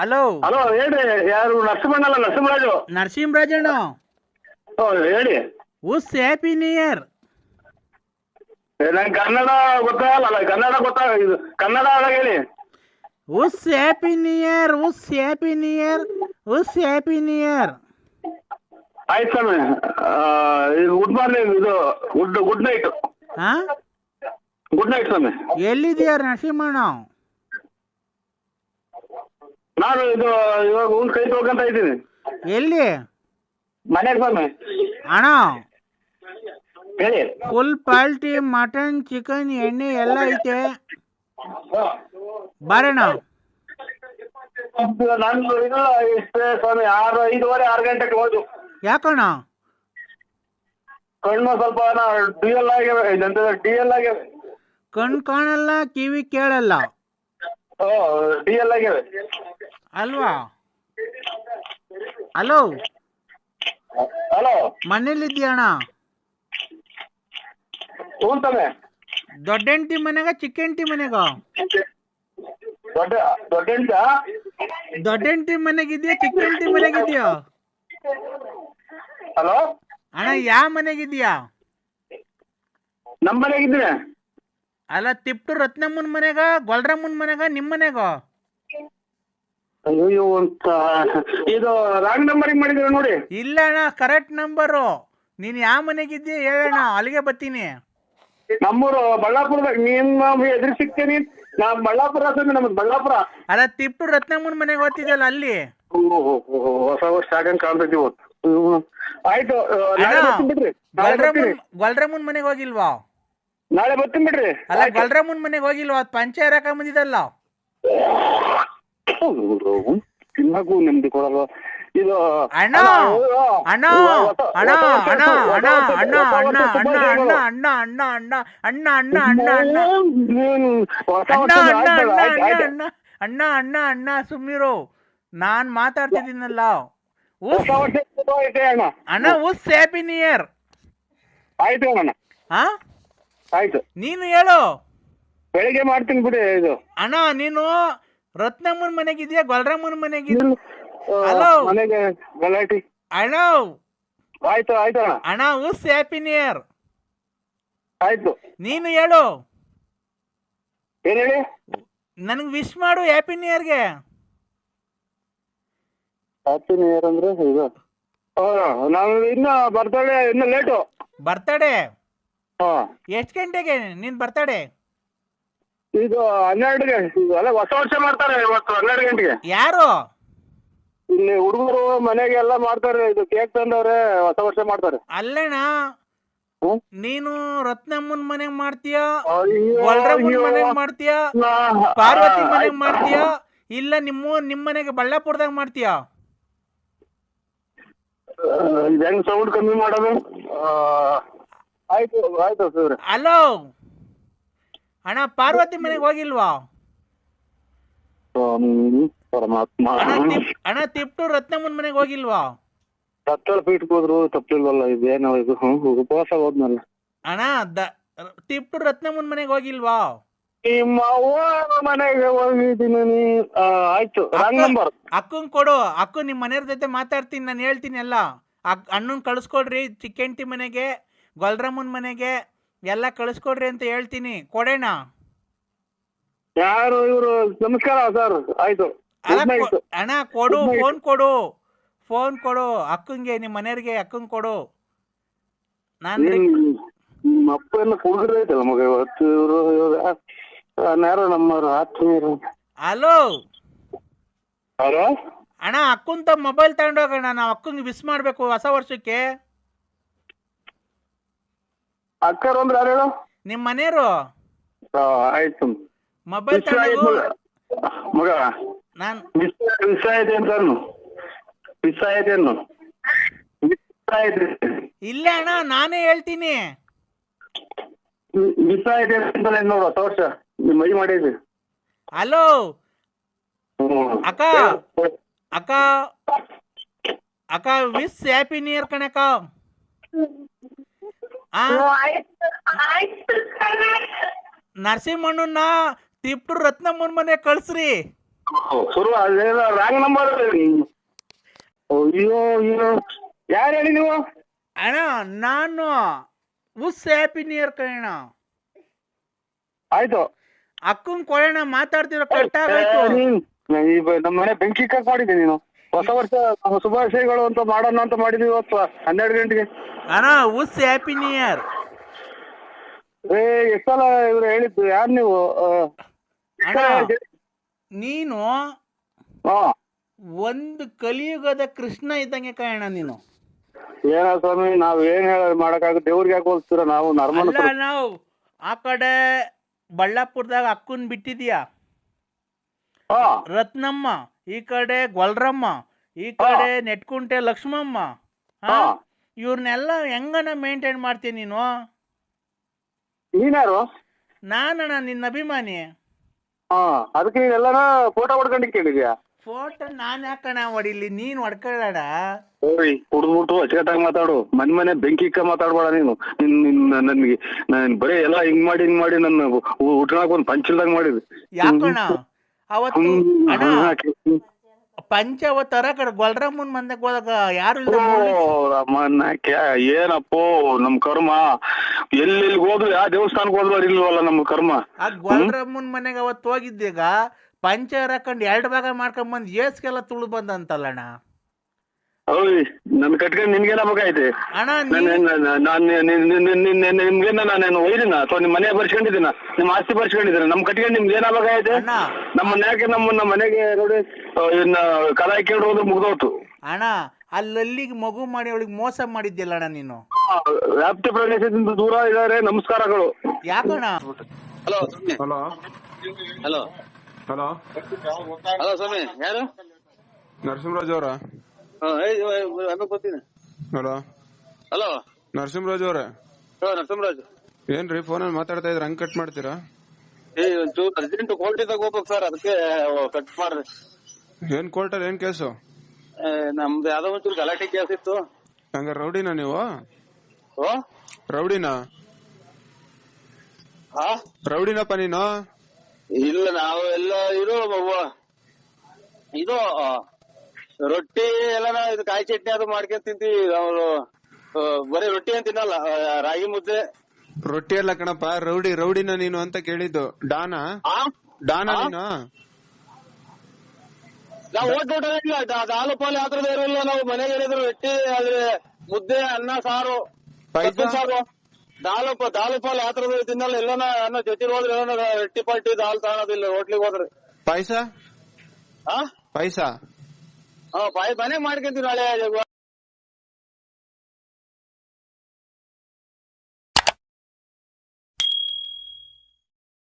Hello. Hello ಹೇಳ್ರಿ ಯಾರು ನರಸಿಂಹಣ್ಣಲ್ಲ ನರಸಿಂಹರಾಜು? ನರಸಿಂಹರಾಜಣ್ಣ. ಓ ಹೇಳಿ. ಉಸ್ ಹ್ಯಾಪಿ ನ್ಯೂ ಇಯರ್ ನಂಗೆ ಕನ್ನಡ ಗೊತ್ತಾಗಲ್ಲ ಕನ್ನಡ ಗೊತ್ತಾ ಇದು ಕನ್ನಡ ಆದಾಗ ಹೇಳಿ. ಉಸ್ ಹ್ಯಾಪಿ ನ್ಯೂ ಇಯರ್ ಉಸ್ ಹ್ಯಾಪಿ ನ್ಯೂ ಇಯರ್ ಉಸ್ ಹ್ಯಾಪಿ ನ್ಯೂ ಇಯರ್ ಆಯ್ತು ಸ್ವಾಮಿ. ಇದು ಗುಡ್ ಮಾರ್ನಿಂಗ್ ಇದು ಗುಡ್ ಗುಡ್ ನೈಟ್ ಹಾ? ಗುಡ್ ನೈಟ್ ಸ್ವಾಮಿ. ಎಲ್ಲಿದೆಯಾ ನರಸಿಂಹಣ್ಣ? ನಾನು ಇದು ಇವಾಗ ಒಂದು ಕೈ ತೊಳ್ಕೊಂತ ಇದ್ದೀನಿ. ಎಲ್ಲಿ? ಮನೆಗೆ ಸ್ವಾಮಿ ಅಣ್ಣ. ಹೇಳಿ. ಫುಲ್ ಪಾಲ್ಟಿ ಮಟನ್ ಚಿಕನ್ ಎಣ್ಣೆ ಎಲ್ಲ ಐತೆ. ಬರೋಣ ನಾನು ಇಲ್ಲ ಇಷ್ಟೇ ಸ್ವಾಮಿ ಆರು ಐದುವರೆ ಆರು ಗಂಟೆಗೆ ಹೋದು. ಯಾಕಣ್ಣ? ಕಣ್ಣು ಸ್ವಲ್ಪ ಡಿ ಎಲ್ ಆಗ್ಯಾವೆ ಎಂತ ಡಿ ಎಲ್ ಆಗ್ಯಾವೆ ಕಣ್ ಕಾಣಲ್ಲ ಕಿವಿ ಕೇಳಲ್ಲ. ಓ ಡಿ ಎಲ್ ಆಗ್ಯಾವೆ ಅಲ್ವಾ? ಹಲೋ? ಹಲೋ? ಮನೇಲಿದ್ಯಾಣ ದೊಡ್ಡಂಟಿ ಮನೆಗ ಚಿಕ್ಕಂಟಿ ಮನೆಗ? ದೊಡ್ಡಂಟಿ ಮನೆಗಿದ್ಯಾ ಚಿಕ್ಕಂಟಿ ಮನೆಗಿದ್ಯಾ? ಹಲೋ? ಅಣ್ಣ ಯಾವ ಮನೆಗಿದ್ಯಾ? ನಮ್ಮ ಮನೆಗಿದ್ಯಾ ಅಲ್ಲ ತಿಪ್ಟು ರತ್ನಮ್ಮನ ಮನೆಗ ಗೊಲ್ರಮ್ಮನ ಮನೆಗ ನಿಮ್ಮ ಮನೆಗ? ಅಯ್ಯೋ ಅಂತ. ಇದು ರಾಂಗ್ ನಂಬರಿಗೆ ಮಾಡಿದ್ರ ನೋಡಿ? ಇಲ್ಲ ಅಣ್ಣ ಕರೆಕ್ಟ್ ನಂಬರು ನೀನ್ ಯಾವ ಮನೆಗಿದ್ದಿ ಹೇಳಣ್ಣ ಅಲ್ಲಿಗೆ ಬರ್ತೀನಿ. ನಮ್ಮೂರು ಬಳ್ಳಾಪುರದಾಗ ನಿಮ್ಮ ಎದುರು ಸಿಗ್ತೀನಿ ನಾ ಬಳ್ಳಾಪುರ ಸ್ವಾಮಿ ನಮ್ದು ಬಳ್ಳಾಪುರ. ಅಲ್ಲ ತಿಪ್ಪು ರತ್ನಮ್ಮನ ಮನೆಗೆ ಓದ್ತಿದ್ದಲ್ಲ ಅಲ್ಲಿ? ಓಹೋ ಹೊಸ ವರ್ಷ ಆಗಂಗ್ ಕಾಣ್ತೈತಿ ಇವತ್ತು. ಹ್ಮ್. ಆಯ್ತು ಆ, ನಾಳೆ ಅಣ್ಣ, ಬರ್ತೀನಿ ಬಿಡ್ರಿ. ನಾಳೆ ಬರ್ತೀನಿ. ಗೊಲ್ರಮ್ಮನ್ ಗೊಲ್ರಮ್ಮನ ಮನೆಗೆ ಹೋಗಿಲ್ವಾ? ನಾಳೆ ಬರ್ತೀನಿ ಬಿಡ್ರಿ. ಅಲ್ಲ ಗೊಲ್ರಮ್ಮನ ಮನೆಗೆ ಹೋಗಿಲ್ವಾ? ಅದು ಪಂಚಾಯತ್ ಹಾಕ ಬಂದಿದ್ದಲ್ಲ ತಿನ್ನಕ್ಕೂ ನೆಮ್ಮದಿ ಕೊಡಲ್ವ ಇದು ಅಣ್ಣ ಅಣ್ಣ ಅಣ್ಣ ಅಣ್ಣ ಅಣ್ಣ ಅಣ್ಣ ಅಣ್ಣ ಅಣ್ಣ ಅಣ್ಣ ಅಣ್ಣ ಅಣ್ಣ ಅಣ್ಣ ಅಣ್ಣ ಅಣ್ಣ ಅಣ್ಣ ಅಣ್ಣ ಅಣ್ಣ ಸುಮ್ಮಿರು ನಾನ್ ಮಾತಾಡ್ತಿದ್ದೀನಲ್ಲ ಅಣ್ಣ ಉಸ್ ಹ್ಯಾಪಿ ನ್ಯೂ ಇಯರ್ ಆಯ್ತು ಅಣ್ಣ ಹಾ ಆಯ್ತು ನೀನು ಹೇಳು ಬೆಳಿಗ್ಗೆ ಮಾಡ್ತೀನಿ ಬಿಡಿ ಇದು ಅಣ್ಣ ನೀನು ರತ್ನಮ್ಮನ ಮನೆಗಿದ್ಯಾ ಗೊಲ್ರಮ್ಮನ ಮನೆಗಿದ್ಯಾ ಮನೆಗೆ ಹಲೋ. ಮನೆಗೆ ಗಲಾಟಿ. ಅಣ್ಣ ಆಯ್ತು ಆಯ್ತು ಅಣ್ಣ ಉಸ್ ಹ್ಯಾಪಿ ಇಯರ್ ಆಯ್ತು. ನೀನು ಹೇಳು. ಏನ್ ಹೇಳಿ? ನನಗೆ ವಿಶ್ ಮಾಡು ಹ್ಯಾಪಿ ನ್ಯೂ ಇಯರ್ಗೆ ಹ್ಯಾಪಿ ನ್ಯೂ ಇಯರ್ ಅಂದ್ರೆ ಇದು. ನಾವು ಇನ್ನ ಬರ್ತಡೆ ಇನ್ನು ಲೇಟು ಬರ್ತಡೆ ಎಷ್ಟು ಗಂಟೆಗೆ ನೀನ್ ಬರ್ತಡೇ ಇದು ಹನ್ನೆರಡು ಗಂಟೆ ಅಲ್ಲ ಹೊಸ ವರ್ಷ ಮಾಡ್ತಾರೆ ಇವತ್ತು ಹನ್ನೆರಡು ಗಂಟೆಗೆ. ಯಾರು? ಇಲ್ಲಿ ಹುಡುಗರು ಮನೆಗೆ ಎಲ್ಲ ಮಾಡ್ತಾರೆ ಇದು ಕೇಕ್ ತಂದವ್ರೆ ಹೊಸ ವರ್ಷ ಮಾಡ್ತಾರೆ. ಅಲ್ಲಣ್ಣ? ಹ್ಮ್? ನೀನು ರತ್ನಮ್ಮನ ಮನೆಗ್ ಮಾಡ್ತೀಯ? ಅಯ್ಯೋ, ಗೊಲ್ರಮ್ಮನ ಅಯ್ಯೋ. ಮನೆಗ್ ಮಾಡ್ತೀಯ? ನಾ- ಪಾರ್ವತಿ ಮನೆಗ್. ಮಾಡ್ತೀಯ? ಇಲ್ಲ ನಿಮ್ಮ ನಿಮ್ ಮನೆಗೆ ಬಳ್ಳಾಪುರದಾಗ ಮಾಡ್ತೀಯ? ಇದು ಹೆಂಗ್ ಸೌಂಡ್ ಕಮ್ಮಿ ಮಾಡೋದು? ಆ, ಆಯ್ತು ಆಯ್ತು ಸರ್ ಹಲೋ ಅಣ್ಣ ಪಾರ್ವತಿ ಮನೆಗೆ ಹೋಗಿಲ್ವಾ? ಪರಮಾತ್ಮ. ಅಣ್ಣ ತಿಪ್ ಅಣ್ಣ ತಿಪ್ಟು ರತ್ನಮ್ಮನ ಮನೆಗೆ ಹೋಗಿಲ್ವಾ? ಸತ್ತಳ ಪೀಠಕ್ಕೆ ಹೋದ್ರು ತಪ್ಪಿಲ್ವಲ್ಲ ಇದೇನೋ ಇದು. ಉಪವಾಸ ಹೋದ್ನಲ್ಲ. ಅಣ್ಣ ದ ತಿಪ್ಟು ರತ್ನಮ್ಮನ ಮನೆಗೆ ಹೋಗಿಲ್ವಾ? ನಿಮ್ಮ ಮನೆಗೆ ಹೋಗಿದ್ದೀನಿ ನೀ ಆ, ಆಯ್ತು ರಾಂಗ್ ನಂಬರ್ ಅಕ್ಕನ್ ಕೊಡು ಅಕ್ಕ ನಿಮ್ಮ ಮನೆಯವ್ರ ಜೊತೆ ಮಾತಾಡ್ತೀನಿ ನಾನು ಹೇಳ್ತೀನಿ ಎಲ್ಲ. ಅಕ್ ಅಣ್ಣನ್ ಕಳ್ಸ್ಕೊಡ್ರಿ ಚಿಕ್ಕಂಟಿ ಮನೆಗೆ ಗೊಲ್ರಮ್ಮನ ಮನೆಗೆ. ಎಲ್ಲ ಕಳಿಸ್ಕೊಡ್ರಿ ಅಂತ ಹೇಳ್ತೀನಿ. ಕೊಡೋಣ ಯಾರು ಇವರು? ನಮಸ್ಕಾರ ಸರ್. ಆಯ್ತು. ಅಣ್ಣ ಕೊಡು ಫೋನ್ ಕೊಡು. ಫೋನ್ ಕೊಡು. ಅಕ್ಕಂಗೆ ನಿಮ್ಮ ಮನೆಯವ್ರಿಗೆ ಅಕ್ಕಂಗ್ ಕೊಡು. ನಾನು ನಿಮ್ಮ ಅಪ್ಪನ ಕುಡಿದ್ರೈತಲ್ಲ ಮಗ ಇವತ್ತು ಇವರು? ಯಾರೋ ನಮ್ಮವ್ರು? ಆತ್ಮೀಯರು ಹಲೋ? ಹಲೋ ಅಣ್ಣ ಅಕ್ಕಂತ ಮೊಬೈಲ್ ತಗೊಂಡೋಗೋಣ ನಾವು ಅಕ್ಕಂಗೆ ವಿಸ್ ಮಾಡಬೇಕು ಹೊಸ ವರ್ಷಕ್ಕೆ. ಅಕ್ಕರು ಅಂದ್ರೆ ಯಾರು ಹೇಳು? ನಿಮ್ಮ ಮನೆಯವರು? ಆ, ಆಯ್ತು. ಮೊಬೈಲ್ ವಿಷ ಆಯ್ತು ಮಗ. ಮಗ. ನಾನು ವಿಷ ವಿಷ ಐತೆ ಅಂತ ಅನ್ನು ವಿಷ ಐತೆ ಅನ್ನು ವಿಷ ಐತೆ ಇಲ್ಲ ಅಣ್ಣ ನಾನೇ ಹೇಳ್ತೀನಿ. ವಿ- ವಿಷ ಐತೆ ಅಂತ ನೋಡು ಹೊಸ ವರ್ಷ. ನಿಮ್ಮ ಮೈ ಮಾಡಿದ್ವಿ ಹಲೋ? ಹ್ಮ್. ಅಕ್ಕ. ಅಕ್ಕ. ಅಕ್ಕ ವಿಸ್ ಹ್ಯಾಪಿ ನ್ಯೂ ಇಯರ್ ಕಣಕ್ಕ. ನರಸಿಂಹಣ್ಣನ ತಿಪ್ಟು ರತ್ನಮ್ಮನ ಮನೆ ಕಳ್ಸ್ರಿ. ಶುರು ರಾಂಗ್ ನಂಬರ್ ಅಯ್ಯೋ ಅಯ್ಯೋ ಯಾರು ಹೇಳಿ ನೀವು? ಅಣ್ಣ ನಾನು ಉಸ್ ಹ್ಯಾಪಿ ನಿಯರ್ ಕಣ ಆಯ್ತು. ಅಕ್ಕನ್ ಕೊಡೋಣ ಮಾತಾಡ್ತಿರೋ ಕಟ್ಟಾಗಾಯ್ತು ನಮ್ಮ ಮನೆ ಬೆಂಕಿ ಕಟ್ ಮಾಡಿದ್ದೆ ನೀನು. ಹೊಸ ವರ್ಷ ಶುಭಾಶಯಗಳು ಅಂತ ಮಾಡೋಣ ಅಂತ ಮಾಡಿದೀವಿ ಇವತ್ತು. ಹನ್ನೆರಡು ಗಂಟೆಗೆ. ಅಣ್ಣ ಉಸ್ ಹ್ಯಾಪಿ ನಿಯರ್ ಏ ಎಷ್ಟಲ್ಲ ಇವ್ರು ಹೇಳಿದ್ದು ಯಾರು ನೀವು? ಆ, ಅಣ್ಣ ನೀನು ಹಾ. ಒಂದು ಕಲಿಯುಗದ ಕೃಷ್ಣ ಇದ್ದಂಗೆ ಕಾಯಣ ನೀನು. ಏನ ಸ್ವಾಮಿ ನಾವ್ ಏನ್ ಹೇಳ ಮಾಡಕ್ಕಾಗ ದೇವ್ರಿಗೆ ಯಾಕೆ ಹೋಲ್ಸ್ತೀರ? ನಾವು ನಾರ್ಮಲ್ ಅಲ್ಲ ನಾವು ಆ ಕಡೆ ಬಳ್ಳಾಪುರದಾಗ ಅಕ್ಕನ್ ಬಿಟ್ಟಿದ್ಯಾ? ಹಾ. ರತ್ನಮ್ಮ. ಈ ಕಡೆ ಗೊಲ್ರಮ್ಮ ಈ ಕಡೆ ನೆಟ್ಕುಂಟೆ ಲಕ್ಷ್ಮಮ್ಮ. ಇವ್ರನ್ನೆಲ್ಲ ಹೆಂಗನ ಮೇಂಟೈನ್ ಮಾಡ್ತೀನಿ ನೀನು? ನೀನ್ಯಾರು? ನಾನಣ್ಣ ನಿನ್ನ ಅಭಿಮಾನಿ. ಅದಕ್ಕೆ ಎಲ್ಲಾನ ಫೋಟೋ ಹೊಡ್ಕೊಂಡು ಕೇಳಿದ್ಯಾ ಫೋಟೋ ನಾನು ಯಾಕಣ ಹೊಡಿಲಿ? ನೀನ್ ಹೊಡ್ಕೊಳ್ಳೋಣ ಓಯ್ ಕುಡ್ದ್ಬಿಟ್ಟು ಅಚ್ಚುಕಟ್ಟಾಗಿ ಮಾತಾಡು. ಮನ್ ಮನೆ ಬೆಂಕಿ ಇಕ್ಕ ಮಾತಾಡ್ಬೇಡ ನೀನು. ನಿನ್ ನಿನ್ ನನ್ಗೆ ನಾನ್ ಬರೀ ಎಲ್ಲ ಹಿಂಗ್ ಮಾಡಿ ಹಿಂಗ್ ಮಾಡಿ ನನ್ನ ಹುಟ್ಟಣಕ್ ಒಂದ್ ಪಂಚಿಲ್ದಾಗ ಮಾಡಿದ್ವಿ ಯಾಕಣ ಅವತ್ತು ಅಣ್ಣ ಪಂಚ ಅವತ್ತರ ಕಡೆ ಗೊಲ್ರಮ್ಮನ್ ಹೋದಾಗ ಯಾರು ಏನಪ್ಪೋ ನಮ್ ಕರ್ಮ. ಎಲ್ಲೆಲ್ಲಿ ಹೋದ್ರು ಯಾವ ದೇವಸ್ಥಾನಕ್ಕೆ ಹೋದ್ರು ಇಲ್ವಲ್ಲ ನಮ್ ಕರ್ಮ? ಆ ಗೊಲ್ರಮ್ಮನ್ ಮನೆಗೆ ಅವತ್ತು ಹೋಗಿದ್ದೀಗ ಪಂಚ ಹಾಕೊಂಡ್ ಎರಡು ಭಾಗ ಮಾಡ್ಕೊಂಡ್ ಬಂದ್ ಏಸ್ಗೆಲ್ಲ ತುಳು ಬಂದಂತಲ್ಲಣ್ಣ ಓಯ್ ನನ್ ಕಟ್ಕೊಂಡು ನಿನ್ಗೇನ ಬೇಕಾಯ್ತೆ ಅಣ್ಣ ನಾನು ನೀ ನಿಮ್ಗೇನ ನಾನೇನು ಒಯ್ದಿನ? ಅಥವಾ ನಿಮ್ ಮನೆ ಬರ್ಸ್ಕೊಂಡಿದ್ದೀನ? ನಿಮ್ ಆಸ್ತಿ ಬರ್ಸ್ಕೊಂಡಿದ್ದೀನ ನಮ್ ಕಟ್ಕೊಂಡು ನಿಮ್ಗೆ ಏನಾಗಬೇಕಾಯ್ತೆ ಅಣ್ಣ. ನಮ್ಮ ಮನ್ಯಾಗ ನಮ್ಮ ನಮ್ಮ ಮನೆಗೆ ನೋಡಿ ಆ, ಇನ್ನ ಕಲ ಹಾಕೊಂಡು ಹೋದ್ರೆ ಮುಗ್ದೋತು ಅಣ್ಣ ಅಲ್ಲಲ್ಲಿಗೆ ಮಗು ಮಾಡಿ ಅವಳಿಗೆ ಮೋಸ ಮಾಡಿದ್ಯಲ್ಲ ಅಣ್ಣ ನೀನು? ಆ, ವ್ಯಾಪ್ತಿ ಪ್ರದೇಶದಿಂದ ದೂರ ಇದಾರೆ ನಮಸ್ಕಾರಗಳು. ಯಾಕಣ್ಣ? Hello hello. Hello. Hello. Hello ಸ್ವಾಮಿ ಯಾರು? ನರಸಿಂಹರಾಜ್ ಅವರ? ಬರ್ತೀನಿ ಹಲೋ. ಹಲೋ. ನರಸಿಂಹರಾಜ್ ಅವ್ರೆ. ನರಸಿಂಹರಾಜ್. ಏನ್ರಿ ಅಲ್ಲಿ ಮಾತಾಡ್ತಾ ಇದ್ರೆ ಹಂಗ್ ಕಟ್ ಮಾಡ್ತೀರಾ? ಒಂಚೂರು ಅರ್ಜೆಂಟ್ ಕ್ವಾಲಿಟಿದಾಗ ಹೋಗ್ಬೇಕು ಸರ್ ಅದಕ್ಕೆ ಕಟ್ ಮಾಡ್ರಿ ಏನ್ ಕೋರ್ಟಲ್ಲಿ ಏನ್ ಕೇಸು ನಮ್ದು ಯಾವ್ದೋ ಒಂಚೂರು ಗಲಾಟೆ ಕೇಸ್ ಇತ್ತು. ಹಂಗ ರೌಡಿನಾ ನೀವು? ಓ? ರೌಡಿನಾ? ಹಾ? ರೌಡಿನಪ್ಪ ನೀನು? ಇಲ್ಲ ನಾವು ಎಲ್ಲ ಇದು ಇದು ರೊಟ್ಟಿ ಎಲ್ಲಾನ ಇದು ಕಾಯಿ ಚಟ್ನಿ ಅದು ಮಾಡ್ಕೊಂಡ್ ತಿಂತೀವಿ. ಅವ್ರು ಆ, ಬರೀ ರೊಟ್ಟಿ ಅಂತ ತಿನ್ನಲ್ಲ ಆ, ರಾಗಿ ಮುದ್ದೆ. ರೊಟ್ಟಿ ಅಲ್ಲ ಕಣಪ್ಪ ರೌಡಿ ರೌಡಿನ ನೀನು ಅಂತ ಕೇಳಿದ್ದು. ಡಾನಾ? ಆ? ಡಾನಾ ಆ? ನೀನು? ನಾವು ಓಟ್ ಓಟ ಇಲ್ಲ ದಾಲು ಪಾಲು ಯಾತ್ರದ ಇರಲಿಲ್ಲ ನಾವು ಮನೆಗೆ ಹೇಳಿದ್ರು ರೊಟ್ಟಿ ಆದ್ರೆ ಮುದ್ದೆ ಅನ್ನ ಸಾರು? ಸೊಪ್ಪಿನ ಸಾರು. ದಾಲು ಪ- ದಾಲು ಪಾಲು ಯಾತ್ರದ ತಿನ್ನಲ್ಲ. ಎಲ್ಲನ ಅನ್ನ ಜೊತೆ ಹೋದ್ರೆ ಎಲ್ಲನ ರೊಟ್ಟಿ ಪಾಲ್ಟಿ ದಾಲ್ ತಗೊಳೋದಿಲ್ಲ ಹೋಟ್ಲಿಗೆ ಹೋದ್ರೆ. ಪಾಯ್ಸ? ಆ? ಪಾಯ್ಸ? ಹಾ ಬಾಯಿ ಮನೆ ಮಾಡ್ಕೊಂತೀವಿ ನಾಳೆ